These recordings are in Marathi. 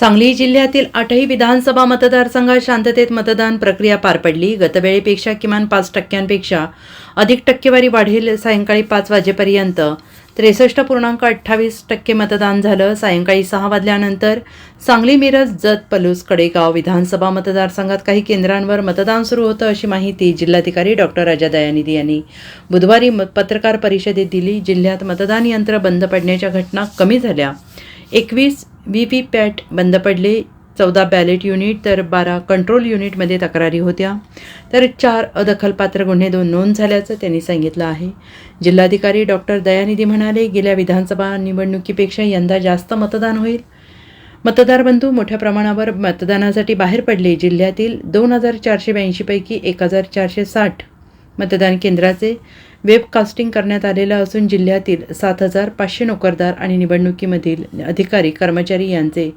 सांगली जिल्ह्यातील आठही विधानसभा मतदारसंघात शांततेत मतदान प्रक्रिया पार पडली. गतवेळेपेक्षा किमान पाच टक्क्यांपेक्षा अधिक टक्केवारी वाढेल सायंकाळी पाच वाजेपर्यंत. त्रेसष्ट पूर्णांक अठ्ठावीस टक्के मतदान झालं. सायंकाळी सहा वाजल्यानंतर सांगली मिरज जत पलूस कडेगाव विधानसभा मतदारसंघात काही केंद्रांवर मतदान सुरू होतं अशी माहिती जिल्हाधिकारी डॉक्टर राजा दयानिधी यांनी बुधवारी म- पत्रकार परिषदेत दिली. जिल्ह्यात मतदान यंत्र बंद पडण्याच्या घटना कमी झाल्या. एकवीस व्ही व्ही पॅट बंद पडले. चौदा बॅलेट युनिट तर बारा कंट्रोल युनिटमध्ये तक्रारी होत्या. तर चार अदखलपात्र गुन्हे दोन नोंद झाल्याचं त्यांनी सांगितलं आहे. जिल्हाधिकारी डॉक्टर दयानिधी म्हणाले गेल्या विधानसभा निवडणुकीपेक्षा यंदा जास्त मतदान होईल. मतदार बंधू मोठ्या प्रमाणावर मतदानासाठी बाहेर पडले. जिल्ह्यातील दोन हजार चारशे ब्याऐंशीपैकी एक हजार चारशे साठ मतदान केंद्राचे वेबकास्टिंग करण्यात आलेलं असून जिल्ह्यातील सात हजार पाचशे नोकरदार आणि निवडणुकीमधील अधिकारी कर्मचारी यांचे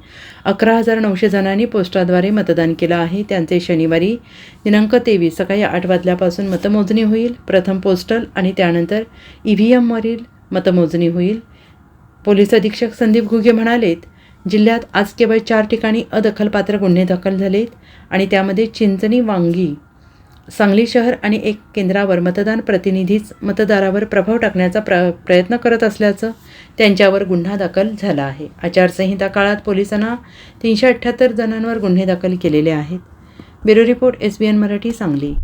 अकरा हजार नऊशे जणांनी पोस्टाद्वारे मतदान केलं आहे. त्यांचे शनिवारी दिनांक तेवीस सकाळी आठ वाजल्यापासून मतमोजणी होईल. प्रथम पोस्टल आणि त्यानंतर ई व्ही एमवरील मतमोजणी होईल. पोलीस अधीक्षक संदीप घुगे म्हणालेत जिल्ह्यात आज केवळ चार ठिकाणी अदखलपात्र गुन्हे दाखल झालेत आणि त्यामध्ये चिंचणी वांगी सांगली शहर आणि एक केंद्रावर मतदान प्रतिनिधीच मतदारावर प्रभाव टाकण्याचा प्र प्रयत्न करत असल्याचं त्यांच्यावर गुन्हा दाखल झाला आहे. आचारसंहिता काळात पोलिसांना तीनशे अठ्ठ्याहत्तर जणांवर गुन्हे दाखल केलेले आहेत. Bureau report S B N Marathi Sangli.